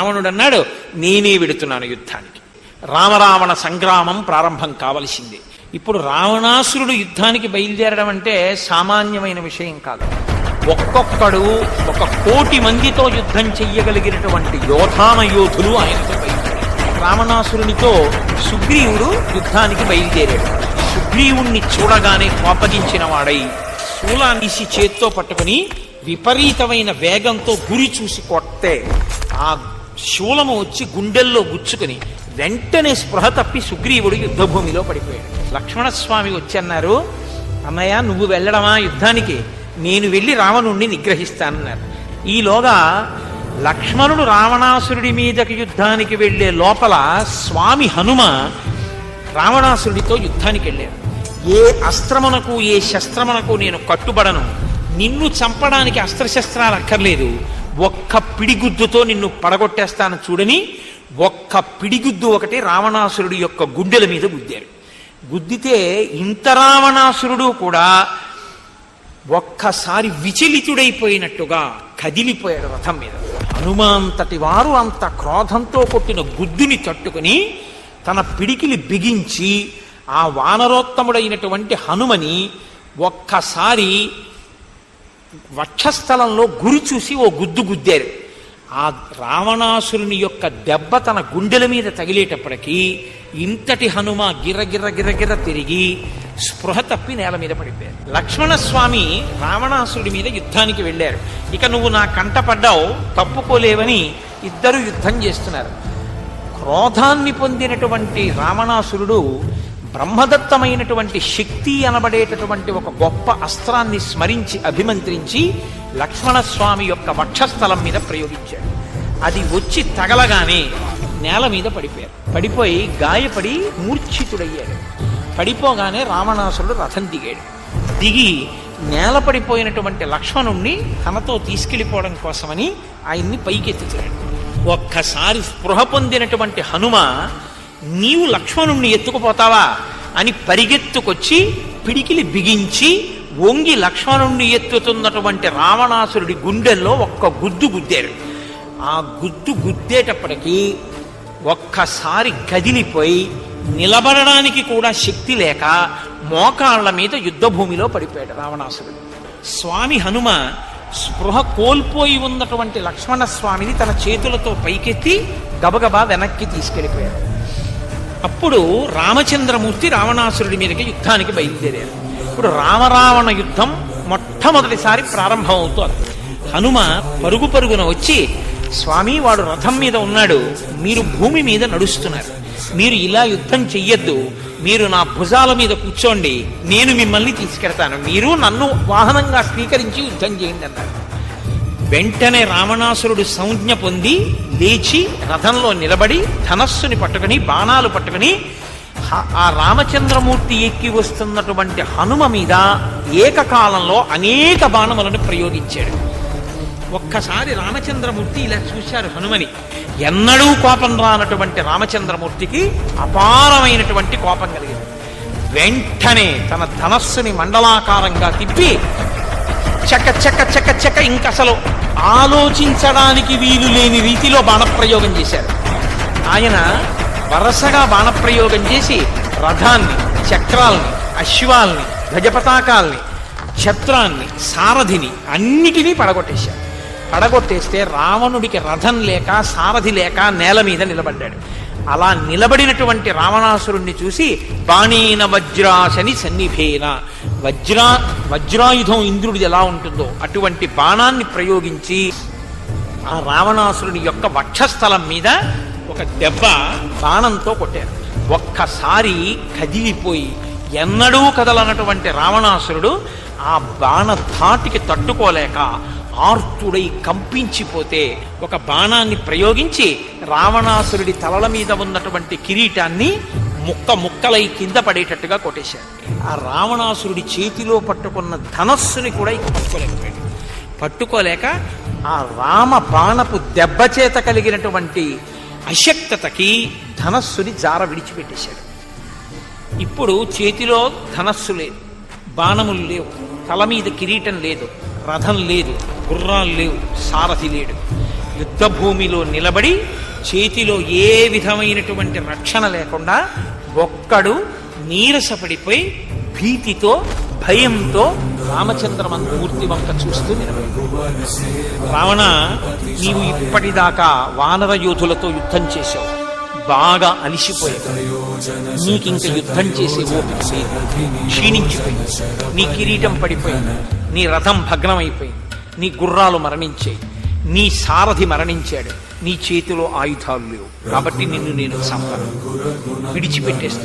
రావణుడు అన్నాడు నేనే వెడుతున్నాను యుద్ధానికి. రామరావణ సంగ్రామం ప్రారంభం కావలసిందే. ఇప్పుడు రావణాసురుడు యుద్ధానికి బయలుదేరడం అంటే సామాన్యమైన విషయం కాదు. ఒక్కొక్కడు ఒక కోటి మందితో యుద్ధం చెయ్యగలిగినటువంటి యోధాన యోధులు ఆయనతో బయలుదేరారు. రావణాసురునితో సుగ్రీవుడు యుద్ధానికి బయలుదేరాడు. సుగ్రీవుణ్ణి చూడగానే కోపగించిన వాడై శూలాన్నిసి చేత్తో పట్టుకుని విపరీతమైన వేగంతో గురి చూసి కొట్టే ఆ శూలము వచ్చి గుండెల్లో గుచ్చుకుని వెంటనే స్పృహ తప్పి సుగ్రీవుడు యుద్ధభూమిలో పడిపోయాడు. లక్ష్మణస్వామి వచ్చి అన్నారు అన్నయ్య నువ్వు వెళ్ళడమా యుద్ధానికి? నేను వెళ్ళి రావణుణ్ణి నిగ్రహిస్తానన్నారు. ఈలోగా లక్ష్మణుడు రావణాసురుడి మీదకి యుద్ధానికి వెళ్ళే లోపల స్వామి హనుమ రావణాసురుడితో యుద్ధానికి వెళ్ళాడు. ఏ అస్త్రమునకు ఏ శస్త్రమునకు నేను కట్టుబడను. నిన్ను చంపడానికి అస్త్రశస్త్రాలు అక్కర్లేదు. ఒక్క పిడిగుద్దుతో నిన్ను పడగొట్టేస్తాను చూడని ఒక్క పిడిగుద్దు ఒకటి రావణాసురుడి యొక్క గుండెల మీద గుద్దాడు గుద్దితే ఇంత రావణాసురుడు కూడా ఒక్కసారి విచలితుడైపోయినట్టుగా కదిలిపోయాడు రథం మీద. హనుమాంతటి వారు అంత క్రోధంతో కొట్టిన గుద్దుని తట్టుకుని తన పిడికిలి బిగించి ఆ వానరోత్తముడైనటువంటి హనుమని ఒక్కసారి వక్షస్థలంలో గురి చూసి ఓ గుద్దు గుద్దారు. ఆ రావణాసురుని యొక్క దెబ్బ తన గుండెల మీద తగిలేటప్పటికీ ఇంతటి హనుమ గిర్ర గిర్ర గిర్ర తిరిగి స్పృహ తప్పి నేల మీద పడిపోయారు. లక్ష్మణస్వామి రావణాసురుడి మీద యుద్ధానికి వెళ్ళారు. ఇక నువ్వు నా కంట పడ్డావు తప్పుకోలేవని ఇద్దరు యుద్ధం చేస్తున్నారు. క్రోధాన్ని పొందినటువంటి రావణాసురుడు బ్రహ్మదత్తమైనటువంటి శక్తి అనబడేటటువంటి ఒక గొప్ప అస్త్రాన్ని స్మరించి అభిమంత్రించి లక్ష్మణస్వామి యొక్క వక్షస్థలం మీద ప్రయోగించాడు. అది వచ్చి తగలగానే నేల మీద పడిపోయారు పడిపోయి గాయపడి మూర్ఛితుడయ్యాడు. పడిపోగానే రావణాసురుడు రథం దిగాడు. దిగి నేల పడిపోయినటువంటి లక్ష్మణుణ్ణి తనతో తీసుకెళ్ళిపోవడం కోసమని ఆయన్ని పైకెత్తుతున్నాడు. ఒక్కసారి స్పృహ పొందినటువంటి హనుమ నీవు లక్ష్మణుణ్ణి ఎత్తుకుపోతావా అని పరిగెత్తుకొచ్చి పిడికిలి బిగించి వంగి లక్ష్మణుణ్ణి ఎత్తుతున్నటువంటి రావణాసురుడి గుండెల్లో ఒక్క గుద్దు గుద్దారు ఆ గుద్దు గుద్దేటప్పటికీ ఒక్కసారి కదిలిపోయి నిలబడడానికి కూడా శక్తి లేక మోకాళ్ళ మీద యుద్ధభూమిలో పడిపోయాడు రావణాసురుడు. స్వామి హనుమ స్పృహ కోల్పోయి ఉన్నటువంటి లక్ష్మణ స్వామిని తన చేతులతో పైకెత్తి గబగబా వెనక్కి తీసుకెళ్ళిపోయాడు. అప్పుడు రామచంద్రమూర్తి రావణాసురుడి మీదకి యుద్ధానికి బయలుదేరారు. ఇప్పుడు రామరావణ యుద్ధం మొట్టమొదటిసారి ప్రారంభమవుతోంది. హనుమ పరుగు పరుగున వచ్చి స్వామి వాడు రథం మీద ఉన్నాడు. మీరు భూమి మీద నడుస్తున్నారు. మీరు ఇలా యుద్ధం చెయ్యొద్దు. మీరు నా భుజాల మీద కూర్చోండి. నేను మిమ్మల్ని తీసుకెడతాను. మీరు నన్ను వాహనంగా స్వీకరించి యుద్ధం చేయండి అన్నారు. వెంటనే రావణాసురుడు సంజ్ఞ పొంది లేచి రథంలో నిలబడి ధనస్సుని పట్టుకుని బాణాలు పట్టుకుని హ- ఆ రామచంద్రమూర్తి ఎక్కి వస్తున్నటువంటి హనుమ మీద ఏకకాలంలో అనేక బాణములను ప్రయోగించాడు. ఒక్కసారి రామచంద్రమూర్తి ఇలా చూశారు హనుమని. ఎన్నడూ కోపం రానటువంటి రామచంద్రమూర్తికి అపారమైనటువంటి కోపం కలిగింది. వెంటనే తన ధనస్సుని మండలాకారంగా తిప్పి చెక్క చెక్క చెక్క చక్క ఇంకసలు ఆలోచించడానికి వీలు లేని రీతిలో బాణప్రయోగం చేశారు. ఆయన వరసగా బాణప్రయోగం చేసి రథాన్ని చక్రాల్ని అశ్వాల్ని గజపతాకాల్ని ఛత్రాన్ని సారథిని అన్నిటినీ పడగొట్టేశారు. పడగొట్టేస్తే రావణుడికి రథం లేక సారథి లేక నేల మీద నిలబడ్డాడు. అలా నిలబడినటువంటి రావణాసురుణ్ణి చూసి బాణీన వజ్రాశని సన్నిభేన వజ్రా వజ్రాయుధం ఇంద్రుడిది ఎలా ఉంటుందో అటువంటి బాణాన్ని ప్రయోగించి ఆ రావణాసురుని యొక్క వక్షస్థలం మీద ఒక దెబ్బ బాణంతో కొట్టారు. ఒక్కసారి కదిలిపోయి ఎన్నడూ కదలనటువంటి రావణాసురుడు ఆ బాణ ధాటికి తట్టుకోలేక ఆర్తుడై కంపించిపోతే ఒక బాణాన్ని ప్రయోగించి రావణాసురుడి తలల మీద ఉన్నటువంటి కిరీటాన్ని ముక్క ముక్కలై కింద పడేటట్టుగా కొట్టేశాడు. ఆ రావణాసురుడి చేతిలో పట్టుకున్న ధనస్సుని కూడా ఇక పట్టుకోలేకపోయాడు. పట్టుకోలేక ఆ రామ బాణపు దెబ్బ చేత కలిగినటువంటి అశక్తతకి ధనస్సుని జార విడిచిపెట్టేశాడు. ఇప్పుడు చేతిలో ధనస్సు లేదు బాణములు లేవు తల మీద కిరీటం లేదు. రథం లేదు గుర్రాలు లేవు సారథి లేడు. యుద్ధ భూమిలో నిలబడి చేతిలో ఏ విధమైనటువంటి రక్షణ లేకుండా ఒక్కడు నీరసపడిపోయి భీతితో భయంతో రామచంద్రమూర్తి వంక చూస్తూ నిలబడి రావణ నీవు ఇప్పటిదాకా వానర యోధులతో యుద్ధం చేశావు. బాగా అలిసిపోయావు. నీకింక యుద్ధం చేసే ఓపిక లేదు. క్షీణించిపోయింది నీ కిరీటం పడిపోయింది. నీ రథం భగ్నమైపోయింది. నీ గుర్రాలు మరణించాయి నీ సారథి మరణించాడు. నీ చేతిలో ఆయుధాలు లేవు. కాబట్టి నిన్ను నేను చంపను విడిచిపెట్టేస్తున్నాను